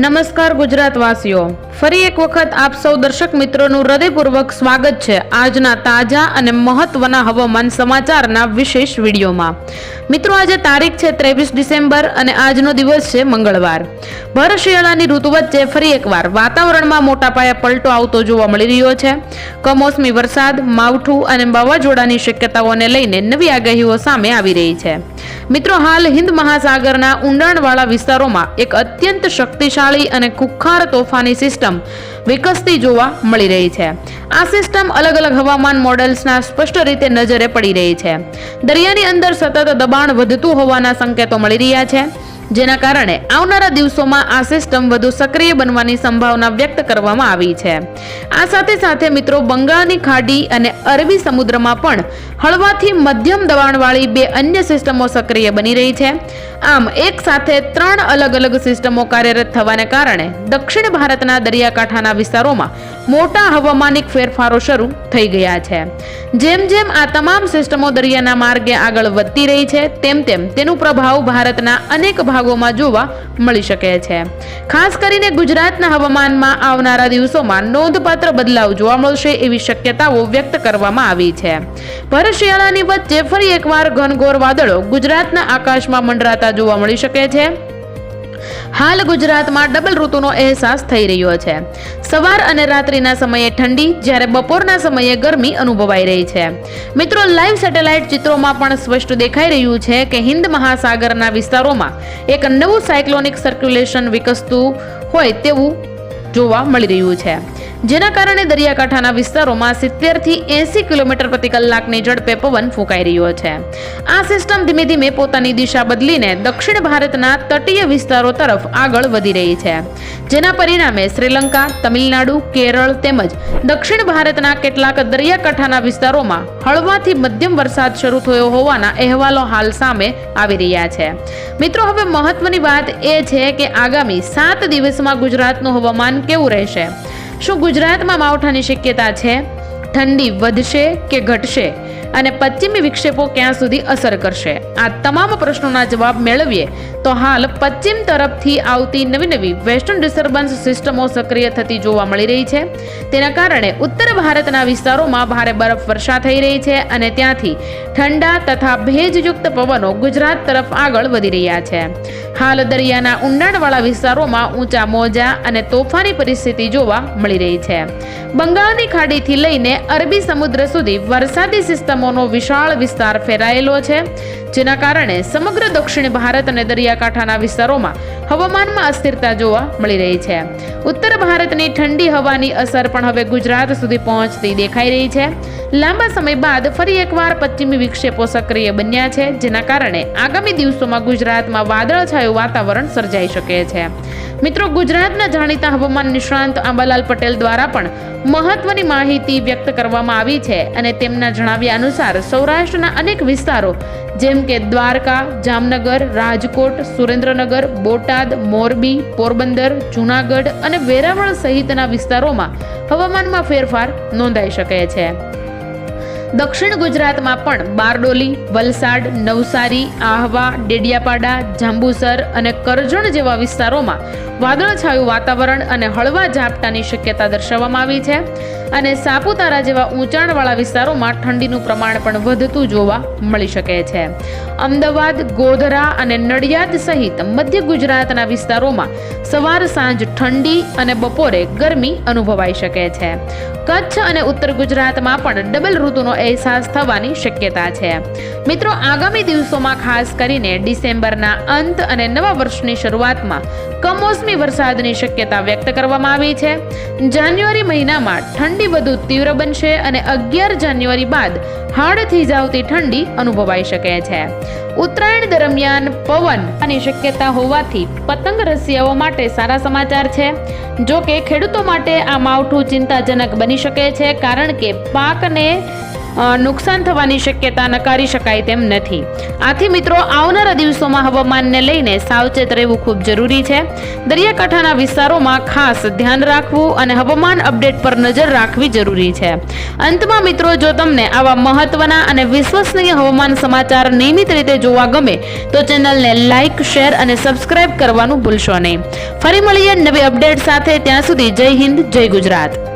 નમસ્કાર ગુજરાત વાસીઓ ફરી એક વખત આપ સૌ દર્શક મિત્રોનું હૃદયપૂર્વક સ્વાગત છે આજના તાજા અને મહત્વના હવામાન સમાચારના વિશેષ વિડીયોમાં. મિત્રો, આજે તારીખ છે ત્રેવીસ ડિસેમ્બર અને આજનો દિવસ છે મંગળવાર. ભર શિયાળાની ઋતુ વચ્ચે ફરી એકવાર વાતાવરણમાં મોટા પાયે પલટો આવતો જોવા મળી રહ્યો છે. કમોસમી વરસાદ, માવઠું અને વાવાઝોડાની શક્યતાઓને લઈને નવી આગાહીઓ સામે આવી રહી છે. મિત્રો, હાલ હિન્દ મહાસાગરના ઊંડાણવાળા વિસ્તારોમાં એક અત્યંત શક્તિશાળી અને કુખ્ખાર તોફાની સિસ્ટમ વિકસતી જોવા મળી રહી છે. આ સિસ્ટમ અલગ અલગ હવામાન મોડેલ્સના સ્પષ્ટ રીતે નજરે પડી રહી છે. દરિયાની અંદર સતત દબાણ વધતું હોવાના સંકેતો મળી રહ્યા છે. જેના કારણે આવનારા દિવસોમાં આ સિસ્ટમ વધુ સક્રિય બનવાની સંભાવના વ્યક્ત કરવામાં આવી છે. આ સાથે સાથે મિત્રો, બંગાળની ખાડી અને અરબી સમુદ્રમાં પણ હળવાથી મધ્યમ દબાણવાળી બે અન્ય સિસ્ટમો સક્રિય બની રહી છે. આમ, એક સાથે ત્રણ અલગ અલગ સિસ્ટમો કાર્યરત થવાને કારણે દક્ષિણ ભારતના દરિયાકાંઠાના વિસ્તારોમાં મોટા હવામાનિક ફેરફારો શરૂ થઈ ગયા છે. જેમ જેમ આ તમામ સિસ્ટમો દરિયાના માર્ગે આગળ વધતી રહી છે, તેમ તેમ તેનું પ્રભાવ ભારતના અનેક ભાગોમાં જોવા મળી શકે છે. ખાસ કરીને ગુજરાતના હવામાનમાં આવનારા દિવસોમાં નોંધપાત્ર બદલાવ જોવા મળશે એવી શક્યતાઓ વ્યક્ત કરવામાં આવી છે. ભર શિયાળાની વચ્ચે ફરી એકવાર ઘનઘોર વાદળો ગુજરાતના આકાશમાં મંડરાતા જોવા મળી શકે છે. હાલ ગુજરાતમાં ડબલ ઋતુનો અહેસાસ થઈ રહ્યો છે. સવાર અને રાત્રિના સમયે ઠંડી, જ્યારે બપોરના સમયે ગરમી અનુભવાઈ રહી છે. મિત્રો, લાઈવ સેટેલાઇટ ચિત્રોમાં પણ સ્પષ્ટ દેખાઈ રહ્યું છે કે હિન્દ મહાસાગરના વિસ્તારોમાં એક નવું સાયક્લોનિક સર્ક્યુલેશન વિકસતું હોય તેવું જોવા મળી રહ્યું છે. જેના કારણે દરિયાકાંઠાના વિસ્તારોમાં સિત્તેરથી એંસી કિલોમીટર પ્રતિ કલાકની ઝડપે પવન ફૂંકાઈ રહ્યો છે. આ સિસ્ટમ ધીમે ધીમે પોતાની દિશા બદલીને દક્ષિણ ભારતના તટીય વિસ્તારો તરફ આગળ વધી રહી છે. જેના પરિણામે શ્રીલંકા, તમિલનાડુ, કેરળ તેમજ દક્ષિણ ભારતના કેટલાક દરિયાકાંઠાના વિસ્તારોમાં હળવાથી મધ્યમ વરસાદ શરૂ થયો હોવાના અહેવાલો હાલ સામે આવી રહ્યા છે. મિત્રો, હવે મહત્વની વાત એ છે કે આગામી સાત દિવસમાં ગુજરાતનું હવામાન કેવું રહેશે? શું ગુજરાતમાં માવઠાની શક્યતા છે? ઠંડી વધશે કે ઘટશે? અને પશ્ચિમી વિક્ષેપો ક્યાં સુધી અસર કરશે? આ તમામ પ્રશ્નોના જવાબ મેળવીએ તો હાલ પશ્ચિમ તરફથી આવતી નવી નવી વેસ્ટર્ન ડિસ્ટર્બન્સ સિસ્ટમો સક્રિય થતી જોવા મળી રહી છે. તેના કારણે ઉત્તર ભારતના વિસ્તારોમાં ભારે બરફ વર્ષા થઈ રહી છે અને ત્યાંથી ઠંડા તથા ભેજયુક્ત પવનો ગુજરાત તરફ આગળ વધી રહ્યા છે. હાલ દરિયાના ઊંડાણવાળા વિસ્તારોમાં ઊંચા મોજા અને તોફાની પરિસ્થિતિ જોવા મળી રહી છે. બંગાળની ખાડીથી લઈને અરબી સમુદ્ર સુધી વરસાદી સિસ્ટમોનો વિશાળ વિસ્તાર ફેરાયેલો છે જેના કારણે સમગ્ર દક્ષિણ ભારત અને દરિયાકાંઠાના વિસ્તારોમાં હવામાનમાં અસ્થિરતા જોવા મળી રહી છે. ઉત્તર ભારતની ઠંડી હવાની અસર પણ હવે ગુજરાત સુધી પહોંચતી દેખાઈ રહી છે. લાંબા સમય બાદ ફરી એકવાર પશ્ચિમી વિક્ષેપો સક્રિય બન્યા છે, જેના કારણે આગામી દિવસોમાં ગુજરાતમાં વાદળછાયું વાતાવરણ સર્જાઈ શકે છે. મિત્રો, ગુજરાતના જાણીતા હવામાન નિષ્ણાંત આંબાલાલ પટેલ દ્વારા પણ મહત્વની માહિતી વ્યક્ત કરવામાં આવી છે અને તેમના જણાવ્યા અનુસાર સૌરાષ્ટ્રના અનેક વિસ્તારો જેમ કે દ્વારકા, જામનગર, રાજકોટ, સુરેન્દ્રનગર, બોટાદ, મોરબી, પોરબંદર, જૂનાગઢ અને વેરાવળ સહિતના વિસ્તારોમાં હવામાનમાં ફેરફાર નોંધાઈ શકે છે. દક્ષિણ ગુજરાતમાં પણ બારડોલી, વલસાડ, નવસારી, આહવા, ડેડિયાપાડા, જાંબુસર અને કરજણ જેવા વિસ્તારોમાં વાદળછાયું વાતાવરણ અને હળવા ઝાપટાની શક્યતા દર્શાવવામાં આવી છે. અને સાપુતારા જેવા ઊંચાણવાળા વિસ્તારોમાં ઠંડીનું પ્રમાણ પણ વધતું જોવા મળી શકે છે. અમદાવાદ, ગોધરા અને નડિયાદ સહિત મધ્ય ગુજરાતના વિસ્તારોમાં સવાર સાંજ ઠંડી અને બપોરે ગરમી અનુભવાઈ શકે છે. કચ્છ અને ઉત્તર ગુજરાતમાં પણ ડબલ ઋતુનો અહેસાસ થવાની શક્યતા છે. મિત્રો, આગામી દિવસોમાં ખાસ કરીને ડિસેમ્બરના અંત અને નવા વર્ષની શરૂઆતમાં કમોસમી વરસાદની શક્યતા વ્યક્ત કરવામાં આવી છે. જાન્યુઆરી મહિનામાં ઠંડી વધુ તીવ્ર બનશે અને અગિયાર જાન્યુઆરી બાદ હાડ થીજાવતી ઠંડી અનુભવાઈ શકે છે. ઉત્તરાયણ દરમિયાન પવન અને શક્યતા હોવાથી પતંગ રસિયાઓ માટે સારા સમાચાર છે. જો કે ખેડૂતો માટે આ માવઠું ચિંતાજનક બની શકે છે કારણ કે પાકને નુકસાન થવાની શક્યતા નકારી શકાય તેમ નથી. આથી મિત્રો, આવનારા દિવસોમાં હવામાનને લઈને સાવચેત રહેવું ખૂબ જરૂરી છે. દરિયાકાંઠાના વિસ્તારોમાં ખાસ ધ્યાન રાખવું અને હવામાન અપડેટ પર નજર રાખવી જરૂરી છે. અંતમાં મિત્રો, જો તમને આવા મહત્વના અને વિશ્વસનીય હવામાન સમાચાર નિયમિત રીતે જોવા ગમે, તો ચેનલને લાઇક શેર અને સબસ્ક્રાઇબ કરવાનું ભૂલશો નહીં. ફરી મળીએ નવી અપડેટ સાથે. ત્યાં સુધી જય હિન્દ, જય ગુજરાત.